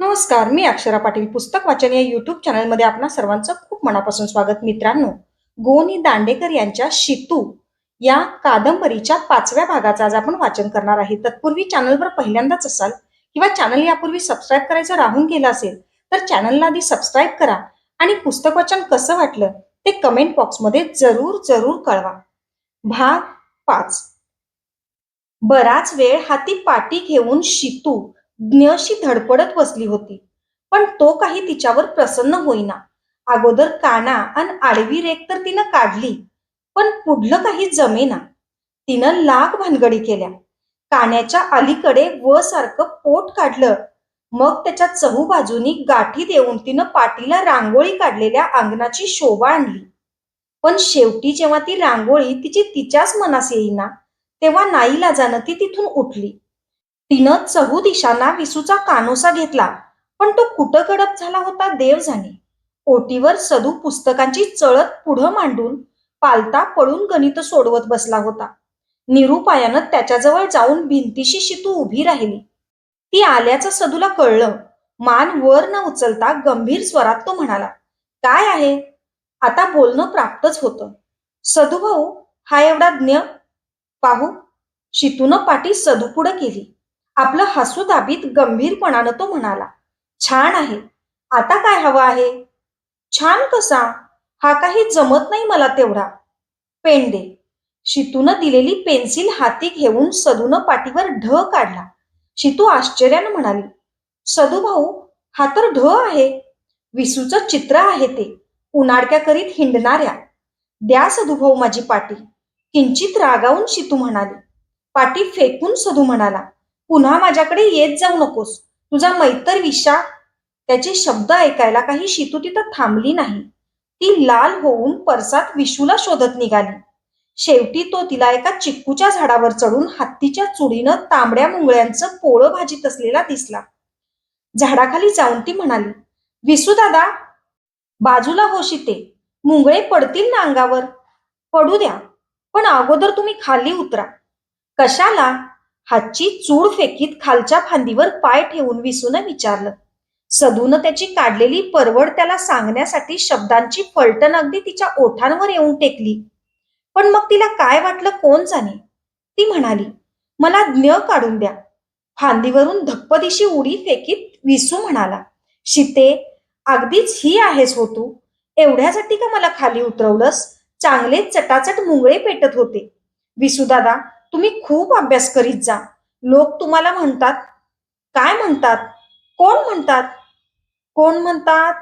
नमस्कार मी अक्षरा पाटील पुस्तक वाचन या युट्यूब चॅनलमध्ये आपणा सर्वांचं खूप मनापासून स्वागत. मित्रांनो गोनी दांडेकर यांच्या शितू या कादंबरीच्या पाचव्या भागाचं आज आपण वाचन करणार आहे. तत्पूर्वी चॅनलवर पहिल्यांदाच असाल किंवा चॅनल यापूर्वी सबस्क्राईब करायचं राहून गेलं असेल तर चॅनलला आधी सबस्क्राईब करा आणि पुस्तक वाचन कसं वाटलं ते कमेंट बॉक्समध्ये जरूर जरूर कळवा. भाग पाच. बराच वेळ हाती पाटी घेऊन शितू ज्ञशी धडपडत बसली होती. पण तो काही तिच्यावर प्रसन्न होईना. अगोदर काना आणि आडवी रेख तर तिनं काढली पण पुढलं काही जमेना. तिनं लाख भानगडी केल्या. काण्याच्या अलीकडे व सारखं पोट काढलं. मग त्याच्या चहू बाजूनी गाठी देऊन तिनं पाठीला रांगोळी काढलेल्या अंगणाची शोभा आणली. पण शेवटी जेव्हा ती रांगोळी तिची तिच्याच मनास येईना तेव्हा नाईलाजानं ती तिथून उठली. तिनं चहू दिशांना विसूचा कानोसा घेतला पण तो कुठं गडप झाला होता देव जाणे ओटीवर सदू पुस्तकांची चळत पुढं मांडून पालता पळून गणित सोडवत बसला होता. निरुपायानं त्याच्याजवळ जाऊन भिंतीशी शितू उभी राहिली. ती आल्याचं सदूला कळलं. मान वर न उचलता गंभीर स्वरात तो म्हणाला काय आहे? आता बोलणं प्राप्तच होतं. सदू भाऊ हा एवढा ज्ञ. पाहू. शितूनं पाठी सदू पुढं केली. आपलं हसू दाबीत गंभीरपणानं तो म्हणाला छान आहे. आता काय हवं आहे? छान कसा? हा काही जमत नाही मला तेवढा. पेन दे शितूनं दिलेली पेन्सिल हाती घेऊन सदूनं पाठीवर ढ काढला. शितू आश्चर्यानं म्हणाली सदू भाऊ हा तर ढ आहे. विसूचं चित्र आहे ते. उनाडक्या करीत हिंडणाऱ्या. द्या सदू भाऊ माझी पाटी. किंचित रागावून शितू म्हणाली पाटी फेकून सदू म्हणाला. पुन्हा माझ्याकडे येत जाऊ नकोस. तुझा मैतर विषा त्याचे शब्द ऐकायला काही शितू तिथं थांबली नाही. ती लाल होऊन परसात विशूला शोधत निघाली. शेवटी तो तिला एका चिक्कूच्या झाडावर चढून हत्तीच्या चुडीनं तांबड्या मुंगळ्यांचं पोळं भाजीत असलेला दिसला. झाडाखाली जाऊन ती म्हणाली विसू दादा बाजूला होशी ते मुंगळे पडतील ना अंगावर? पडू द्या पण अगोदर तुम्ही खाली उतरा. कशाला? हातची चूड फेकीत खालच्या फांदीवर पाय ठेवून विसून विचारलं. सदूनं त्याची काढलेली परवड त्याला सांगण्यासाठी शब्दांची फलटण अगदी तिच्या ओठांवर येऊन टेकली. पण मग तिला काय वाटलं कोण जाणे? ती म्हणाली मला ज्ञ काढून द्या. फांदीवरून धप्पदिशी उडी फेकीत विसू म्हणाला शिते अगदीच ही आहेस हो तू. एवढ्यासाठी का मला खाली उतरवलंस? चांगले चटाचट मुंगळे पेटत होते. विसूदादा तुम्ही खूप अभ्यास करीत जा. लोक तुम्हाला म्हणतात काय म्हणतात? कोण म्हणतात? कोण म्हणतात?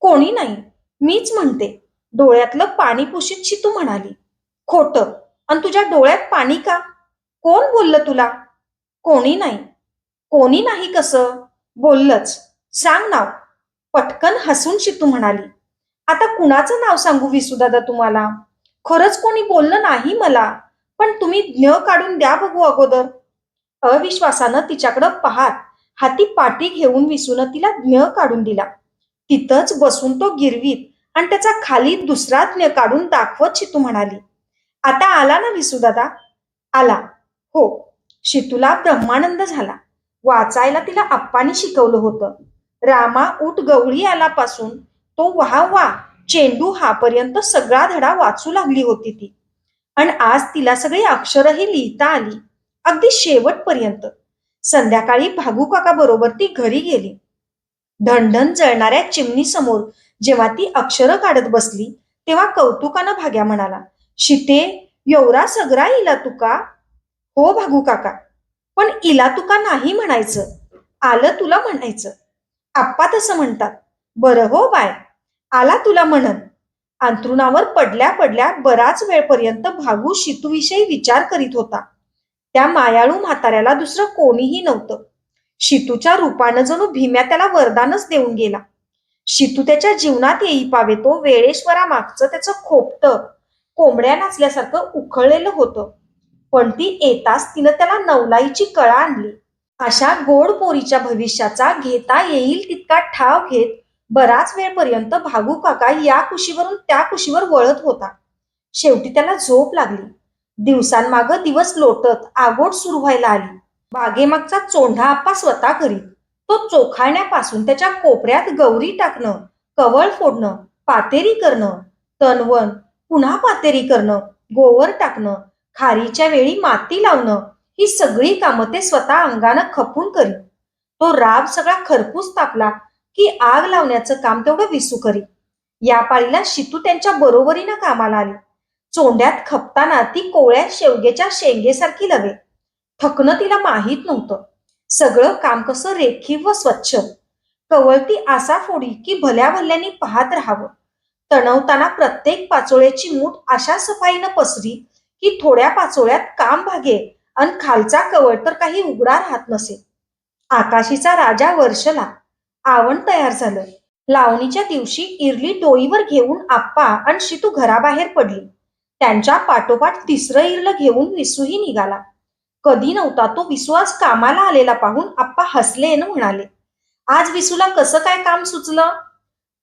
कोणी नाही. मीच म्हणते. डोळ्यातलं पाणी पुशीत शितू म्हणाली. खोट. आणि तुझ्या डोळ्यात पाणी का? कोण बोललं तुला? कोणी नाही. कोणी नाही कसं? बोललंच. सांग नाव. पटकन हसून शितू म्हणाली. आता कुणाचं नाव सांगू विसुदादा तुम्हाला? खरंच कोणी बोललं नाही मला. पण तुम्ही ज्ञ काढून द्या बघू अगोदर. अविश्वासानं तिच्याकडं पाहात हाती पाठी घेऊन विसून तिला ज्ञ काढून दिला. तिथंच बसून तो गिरवीत आणि त्याचा खाली दुसरा ज्ञ काढून दाखवत शितू म्हणाली आता आला ना विसू दादा? आला. हो. शितूला ब्रह्मानंद झाला. वाचायला तिला आप्पानी शिकवलं होतं. रामा उठ गवळी आलापासून तो वाह वा चेंडू हा पर्यंत सगळा धडा वाचू लागली होती ती. आणि आज तिला सगळी अक्षरही लिहिता आली. अगदी शेवटपर्यंत. संध्याकाळी भागू काका बरोबर ती घरी गेली. धणधण जळणाऱ्या चिमणी समोर जेव्हा ती अक्षरं काढत बसली तेव्हा कौतुकानं भाग्या म्हणाला शिते एवढा सगळा इला तुका? हो भागू काका पण इला तुका नाही म्हणायचं. आलं तुला म्हणायचं. आप्पा तसं म्हणतात. बरं हो बाय. आला तुला म्हणन अंथरुणावर पडल्या पडल्या बराच वेळपर्यंत भागू शितूविषयी विचार करीत होता. त्या मायाळू म्हाताऱ्याला दुसरं कोणीही नव्हतं. शितूच्या रूपानं जणू भीम्या त्याला वरदानच देऊन गेला. शितू त्याच्या जीवनात येई पावे तो वेळेश्वरा मागचं त्याचं खोपट कोंबड्या नाचल्यासारखं उखळलेलं होतं. पण ती येताच तिनं त्याला नवलाईची कळा आणली. अशा गोड पोरीच्या भविष्याचा घेता येईल तितका ठाव घेत बराच वेळपर्यंत भागू काका या कुशीवरून त्या कुशीवर वळत होता. शेवटी त्याला झोप लागली. दिवसांमाग दिवस लोटत आगोट सुरू व्हायला आली. बागेमागचा चोंढा आप्पा स्वतः करीत तो चोखाळण्यापासून त्याच्या कोपऱ्यात गौरी टाकणं कवळ फोडणं पातेरी करणं तनवन पुन्हा पातेरी करणं गोवर टाकणं खारीच्या वेळी माती लावणं ही सगळी कामं ते स्वतः अंगानं खपून करी तो राब सगळा खरपूस तापला. की आग लावण्याचं काम तेवढं विसू करी. या पाळीला शितू त्यांच्या बरोबरीनं कामाला आली. चोंड्यात खपताना ती कोळ्या शेवग्याच्या शेंगेसारखी लवे थकणं तिला माहीत नव्हतं. सगळं काम कसं रेखीव व स्वच्छ. कवळती आसा फोडी की भल्या भल्ल्यानी पाहत राहावं. तणवताना प्रत्येक पाचोळ्याची मूठ अशा सफाईनं पसरी की थोड्या पाचोळ्यात काम भागे अन खालचा कवळ तर काही उघडा राहत नसे. आकाशीचा राजा वर्षला आवण तयार झालं. लावणीच्या दिवशी इरली डोईवर घेऊन आप्पा आणि शितू घराबाहेर पडली. त्यांच्या पाठोपाठ तिसरं इरलं घेऊन विसूही निघाला. कधी नव्हता तो विसू आज कामाला आलेला पाहून आप्पा हसले न म्हणाले आज विसूला कसं काय काम सुचलं?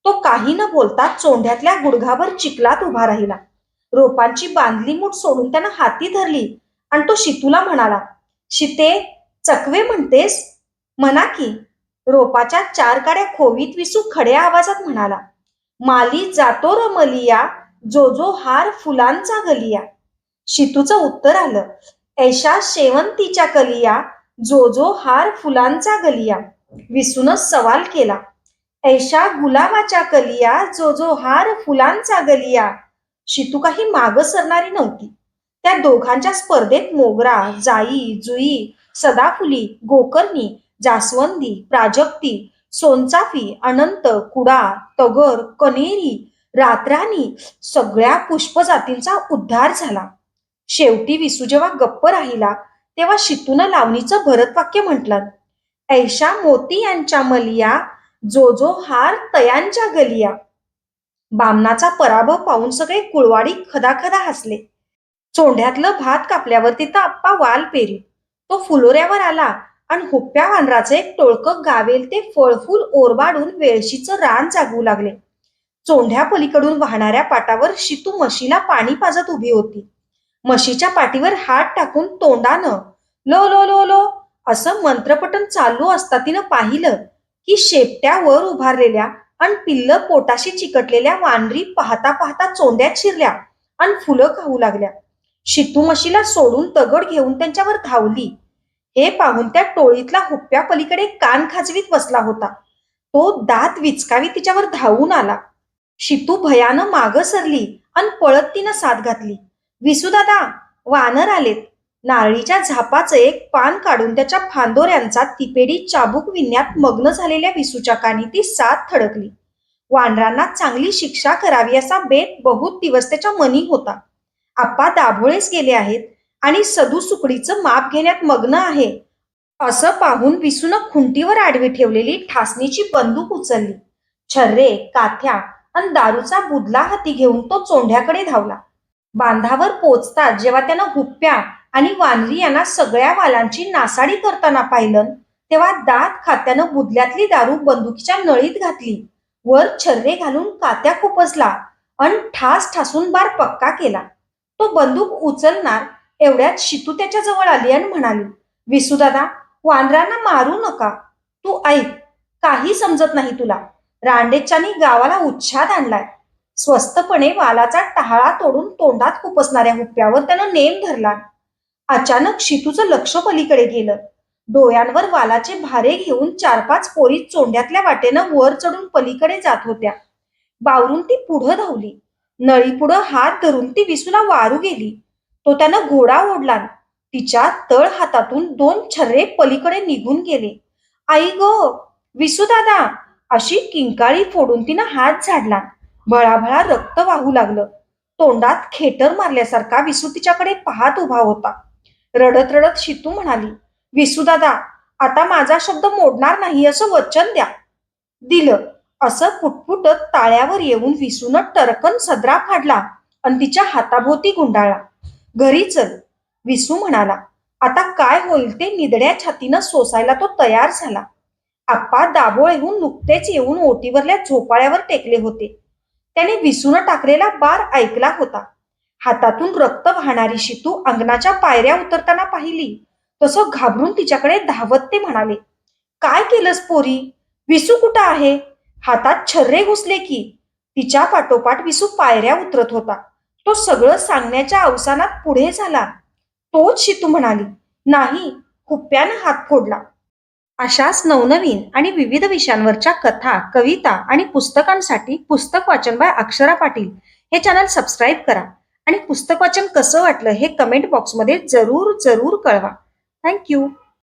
तो काही न बोलता चोंढ्यातल्या गुडघाभर चिखलात उभा राहिला. रोपांची बांधली मूठ सोडून त्यानं हाती धरली आणि तो शितूला म्हणाला शिते चकवे म्हणतेस? म्हणा की रोपाच्या चार काड्या खोवीत विसू खड्या आवाजात म्हणाला माली जातो र मलिया जो जो हार फुलांचा गलिया. शितूचं उत्तर आलं ऐशा शेवंतीच्या कलिया जो जो हार फुलांचा गलिया. विसून सवाल केला ऐशा गुलाबाच्या कलिया जो जो हार फुलांचा गलिया. शितू काही माग सरणारी नव्हती. त्या दोघांच्या स्पर्धेत मोगरा जाई जुई सदाफुली गोकर्णी जास्वंदी प्राजक्ती सोनचाफी अनंत कुडा तगर कनेरी रातराणी सगळ्या पुष्पजातींचा उद्धार झाला. शेवटी विसू जेव्हा गप्प राहिला तेव्हा शितून लावणीचं भरतवाक्य म्हटलं ऐशा मोती यांच्या मलिया जो जो हार तयांच्या गलिया. बामनाचा पराभव पाहून सगळे कुळवाडी खदाखदा हसले. चोंड्यातलं भात कापल्यावर तिथं आप्पा वाल पेरी. तो फुलोऱ्यावर आला आणि हुप्प्या वानराचं एक टोळकं गावेल ते फळफूल ओरबाडून वेळशीचं रान जागवू लागले. चोंढ्या पलीकडून वाहणाऱ्या पाटावर शितू म्हशीला पाणी पाजत उभी होती. म्हशीच्या पाठीवर हात टाकून तोंडानं लो लो लो लो असं मंत्रपटन चालू असता तिनं पाहिलं की शेपट्यावर उभारलेल्या आणि पिल्ल पोटाशी चिकटलेल्या वानरी पाहता पाहता चोंड्यात शिरल्या आणि फुलं खाऊ लागल्या. शितू म्हशीला सोडून दगड घेऊन त्यांच्यावर धावली. हे पाहून त्या टोळीतला हुप्प्या पलीकडे कान खाजवीत बसला होता. तो दात विचकावी तिच्यावर धावून आला. शितू भयानं माग सरली आणि पळत तिनं साथ घातली. विसुदादा वानर आलेत. नारळीच्या झापाचं एक पान काढून त्याच्या फांदोऱ्यांचा तिपेडी चाबूक विण्यात मग्न झालेल्या विसूच्या कानी ती साथ थडकली. वानरांना चांगली शिक्षा करावी असा बेत बहुत दिवस त्याच्या मनी होता. आप्पा दाभोळेच गेले आहेत. आणि सदुसुकडीचं माप घेण्यात मग्न आहे. असं पाहून विसून खुंटीवर आडवी ठेवलेली ठासणीची बंदूक उचलली. छर्रे काथ्या आणि दारूचा बुदला हाती घेऊन तो चोंढ्याकडे धावला. बांधावर पोचताच जेव्हा त्यानं हुप्प्या आणि वानरी यांना सगळ्या वालांची नासाडी करताना पाहिलं तेव्हा दात खात्यानं बुदल्यातली दारू बंदुकीच्या नळीत घातली. वर छर्रे घालून कात्या खुपसला आणि ठास ठासून बार पक्का केला. तो बंदूक उचलणार एवढ्यात शितू त्याच्याजवळ आली आणि म्हणाली विसूदादा वांद्रांना मारू नका. तू ऐक काही समजत नाही तुला. रांडेच्यानी गावाला उच्छाद आणलाय. स्वस्तपणे वालाचा टहाळा तोडून तोंडात खुपसणाऱ्या हुप्प्यावर त्यानं नेम धरला. अचानक शितूचं लक्ष पलीकडे गेलं. डोळ्यांवर वालाचे भारे घेऊन चार पाच पोरी चोंड्यातल्या वाटेनं वर चढून पलीकडे जात होत्या. बावरून ती पुढं धावली. नळी पुढं हात धरून ती विसूला वारू गेली. तो त्यानं घोडा ओढला. तिच्या तळ हातातून दोन छर्रे पलीकडे निघून गेले. आई गो विसू दादा अशी किंकाळी फोडून तिनं हात झाडला. भळाभळा रक्त वाहू लागलं. तोंडात खेटर मारल्यासारखा विसू तिच्याकडे पाहत उभा होता. रडत रडत शितू म्हणाली विसू दादा आता माझा शब्द मोडणार नाही असं वचन द्या. दिलं. असं फुटफुटत ताळ्यावर येऊन विसून टरकन सदरा फाडला आणि तिच्या हाताभोवती गुंडाळला. घरी चल विसू म्हणाला. आता काय होईल ते निदड्या छातीनं सोसायला तो तयार झाला. आप्पा दाभोळेहून नुकतेच येऊन ओटीवरल्या झोपाळ्यावर टेकले होते. त्याने विसून टाकलेला बार ऐकला होता. हातातून रक्त वाहणारी शितू अंगणाच्या पायऱ्या उतरताना पाहिली. तसं घाबरून तिच्याकडे धावत ते म्हणाले काय केलंस पोरी? विसू कुठं आहे? हातात छर्रे घुसले की. तिच्या पाठोपाठ विसू पायऱ्या उतरत होता. तो सगळं सांगण्याच्या अवसानात पुढे झाला. तोच शितू म्हणाली नाही हुप्प्यानं हात फोडला. अशाच नवनवीन आणि विविध विषयांवरच्या कथा कविता आणि पुस्तकांसाठी पुस्तक वाचन बाय अक्षरा पाटील हे चॅनल सबस्क्राईब करा आणि पुस्तक वाचन कसं वाटलं हे कमेंट बॉक्समध्ये जरूर जरूर कळवा. थँक्यू.